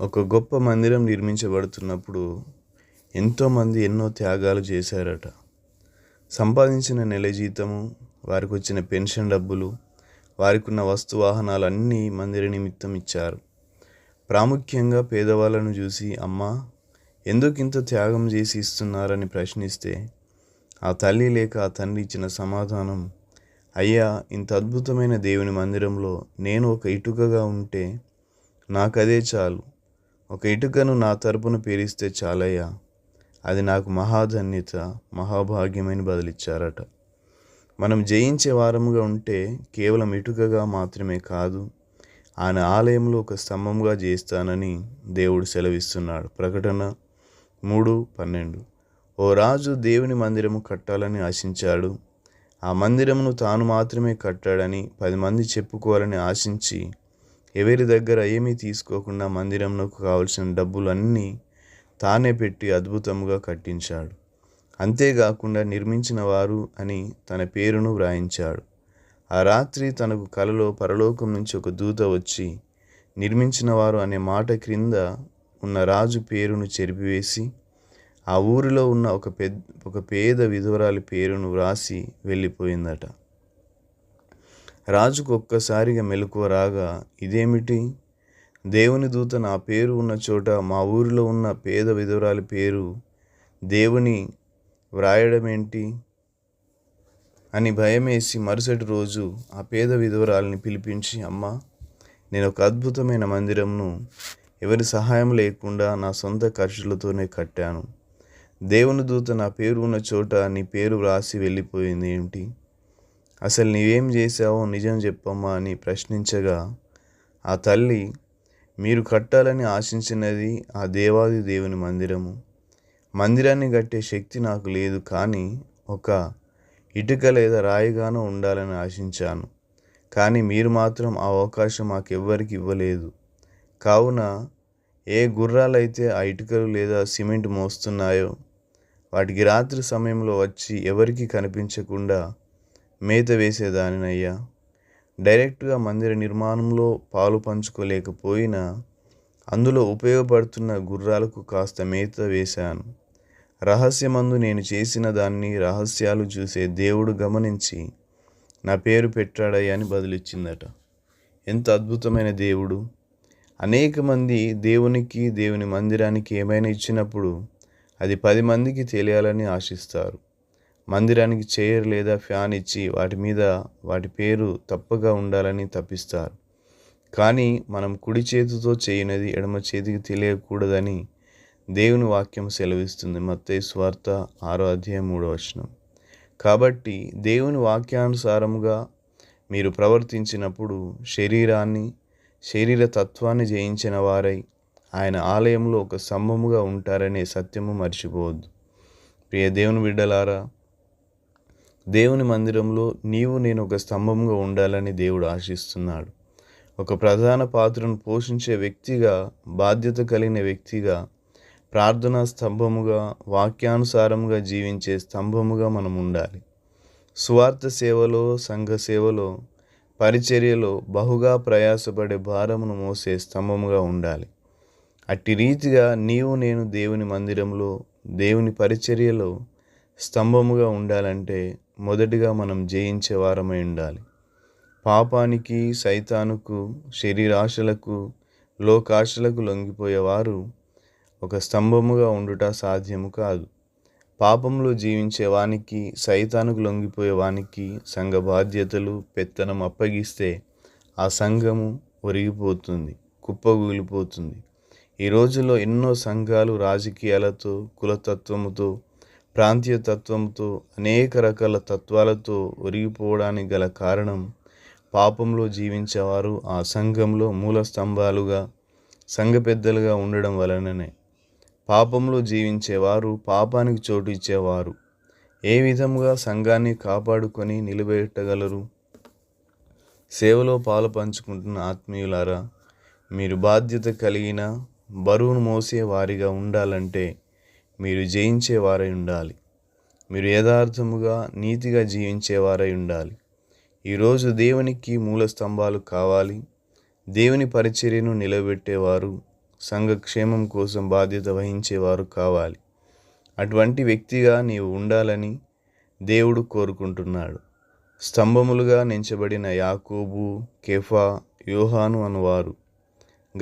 ఒక గొప్ప మందిరం నిర్మించబడుతున్నప్పుడు ఎంతోమంది ఎన్నో త్యాగాలు చేశారట. సంపాదించిన నెల జీతము వారికి వచ్చిన పెన్షన్ డబ్బులు వారికి ఉన్న వస్తు వాహనాలు అన్నీ మందిర నిమిత్తం ఇచ్చారు. ప్రాముఖ్యంగా పేదవాళ్ళను చూసి అమ్మా ఎందుకు ఇంత త్యాగం చేసి ఇస్తున్నారని ప్రశ్నిస్తే ఆ తల్లి లేక ఆ తండ్రి ఇచ్చిన సమాధానం అయ్యా ఇంత అద్భుతమైన దేవుని మందిరంలో నేను ఒక ఇటుకగా ఉంటే నాకదే చాలు. ఒక ఇటుకను నా తరపున పేరిస్తే చాలయ్యా. అది నాకు మహాధన్యత మహాభాగ్యమైన బదిలిచ్చారట. మనం జయించే వారముగా ఉంటే కేవలం ఇటుకగా మాత్రమే కాదు ఆయన ఆలయంలో ఒక స్తంభంగా చేస్తానని దేవుడు సెలవిస్తున్నాడు. ప్రకటన మూడు పన్నెండు. ఓ రాజు దేవుని మందిరము కట్టాలని ఆశించాడు. ఆ మందిరమును తాను మాత్రమే కట్టాడని పది మంది చెప్పుకోవాలని ఆశించి ఎవరి దగ్గర ఏమీ తీసుకోకుండా మందిరంలోకి కావలసిన డబ్బులన్నీ తానే పెట్టి అద్భుతంగా కట్టించాడు. అంతేకాకుండా నిర్మించిన వారు అని తన పేరును వ్రాయించాడు. ఆ రాత్రి తనకు కలలో పరలోకం నుంచి ఒక దూత వచ్చి నిర్మించిన వారు అనే మాట క్రింద ఉన్న రాజు పేరును చెరిపివేసి ఆ ఊరిలో ఉన్న ఒక పెద్ద ఒక పేద విధవరాలి పేరును వ్రాసి వెళ్ళిపోయిందట. రాజుకు ఒక్కసారిగా మెలకువ రాగా ఇదేమిటి? దేవుని దూత నా పేరు ఉన్న చోట మా ఊరిలో ఉన్న పేద విధురాలి పేరు దేవుని వ్రాయడం ఏంటి అని భయమేసి మరుసటి రోజు ఆ పేద విధవరాలని పిలిపించి అమ్మ నేను ఒక అద్భుతమైన మందిరంను ఎవరి సహాయం లేకుండా నా సొంత ఖర్చులతోనే కట్టాను. దేవుని దూత నా పేరు ఉన్న చోట నీ పేరు వ్రాసి వెళ్ళిపోయింది ఏంటి? అసలు నీవేం చేశావో నిజం చెప్పమ్మా అని ప్రశ్నించగా ఆ తల్లి మీరు కట్టాలని ఆశించినది ఆ దేవాది దేవుని మందిరము. మందిరాన్ని కట్టే శక్తి నాకు లేదు కానీ ఒక ఇటుక లేదా రాయిగానో ఉండాలని ఆశించాను. కానీ మీరు మాత్రం ఆ అవకాశం మాకెవ్వరికి ఇవ్వలేదు. కావున ఏ గుర్రాలైతే ఆ ఇటుకలు లేదా సిమెంట్ మోస్తున్నాయో వాటికి రాత్రి సమయంలో వచ్చి ఎవరికి కనిపించకుండా మేత వేసేదానినయ్యా. డైరెక్ట్గా మందిర నిర్మాణంలో పాలు పంచుకోలేకపోయినా అందులో ఉపయోగపడుతున్న గుర్రాలకు కాస్త మేత వేశాను. రహస్యమందు నేను చేసిన దాన్ని రహస్యాలు చూసే దేవుడు గమనించి నా పేరు పెట్టాడయ్యా అని బదులిచ్చిందట. ఎంత అద్భుతమైన దేవుడు. అనేక మంది దేవునికి దేవుని మందిరానికి ఏమైనా ఇచ్చినప్పుడు అది పది మందికి తెలియాలని ఆశిస్తారు. మందిరానికి చైర్ లేదా ఫ్యాన్ ఇచ్చి వాటి మీద వాటి పేరు తప్పగా ఉండాలని తప్పిస్తారు కానీ మనం కుడి చేతితో చేయనది ఎడమ చేతికి తెలియకూడదని దేవుని వాక్యం సెలవిస్తుంది. మత్తయి స్వార్థ ఆరో అధ్యాయం మూడో వచనం. కాబట్టి దేవుని వాక్యానుసారముగా మీరు ప్రవర్తించినప్పుడు శరీరాన్ని శరీర తత్వాన్ని జయించిన వారై ఆయన ఆలయంలో ఒక స్తంభముగా ఉంటారనే సత్యము మర్చిపోవద్దు. ప్రియ దేవుని బిడ్డలారా దేవుని మందిరంలో నీవు నేను ఒక స్తంభంగా ఉండాలని దేవుడు ఆశిస్తున్నాడు. ఒక ప్రధాన పాత్రను పోషించే వ్యక్తిగా బాధ్యత కలిగిన వ్యక్తిగా ప్రార్థనా స్తంభముగా వాక్యానుసారంగా జీవించే స్తంభముగా మనం ఉండాలి. స్వార్థ సేవలో సంఘ సేవలో పరిచర్యలో బహుగా ప్రయాసపడే భారమును మోసే స్తంభముగా ఉండాలి. అట్టి రీతిగా నీవు నేను దేవుని మందిరంలో దేవుని పరిచర్యలో స్తంభముగా ఉండాలంటే మొదటిగా మనం జయించే వారమై ఉండాలి. పాపానికి సైతానుకు శరీరాశలకు లోకాశలకు లొంగిపోయేవారు ఒక స్తంభముగా ఉండుట సాధ్యము కాదు. పాపంలో జీవించే వానికి సైతానుకు లొంగిపోయే వానికి సంఘ బాధ్యతలు పెత్తనం అప్పగిస్తే ఆ సంఘము ఒరిగిపోతుంది కుప్పగూలిపోతుంది. ఈ రోజుల్లో ఎన్నో సంఘాలు రాజకీయాలతో కులతత్వముతో ప్రాంతీయ తత్వంతో అనేక రకాల తత్వాలతో ఒరిగిపోవడానికి గల కారణం పాపంలో జీవించేవారు ఆ సంఘంలో మూల స్తంభాలుగా సంఘ పెద్దలుగా ఉండడం వలననే. పాపంలో జీవించేవారు పాపానికి చోటు ఇచ్చేవారు. ఏ విధముగా సంఘాన్ని కాపాడుకొని నిలబెట్టగలరు? సేవలో పాలు పంచుకుంటున్న ఆత్మీయులారా మీరు బాధ్యత కలిగిన బరువును మోసే వారిగా ఉండాలంటే మీరు జయించేవారై ఉండాలి. మీరు యథార్థముగా నీతిగా జీవించేవారై ఉండాలి. ఈరోజు దేవునికి మూల స్తంభాలు కావాలి. దేవుని పరిచర్యను నిలబెట్టేవారు సంఘక్షేమం కోసం బాధ్యత వహించేవారు కావాలి. అటువంటి వ్యక్తిగా నీవు ఉండాలని దేవుడు కోరుకుంటున్నాడు. స్తంభములుగా నించబడిన యాకోబు కెఫా యోహాను అనువారు.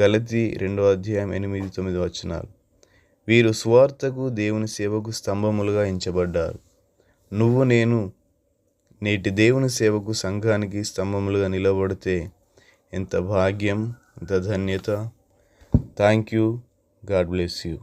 గలతి రెండో అధ్యాయం ఎనిమిది తొమ్మిది వచనాలు. వీరు సువార్తకు దేవుని సేవకు స్తంభములుగా ఎంచబడ్డారు. నువ్వు నేను నేటి దేవుని సేవకు సంఘానికి స్తంభములుగా నిలబడితే ఎంత భాగ్యం ఎంత ధన్యత. Thank you God bless you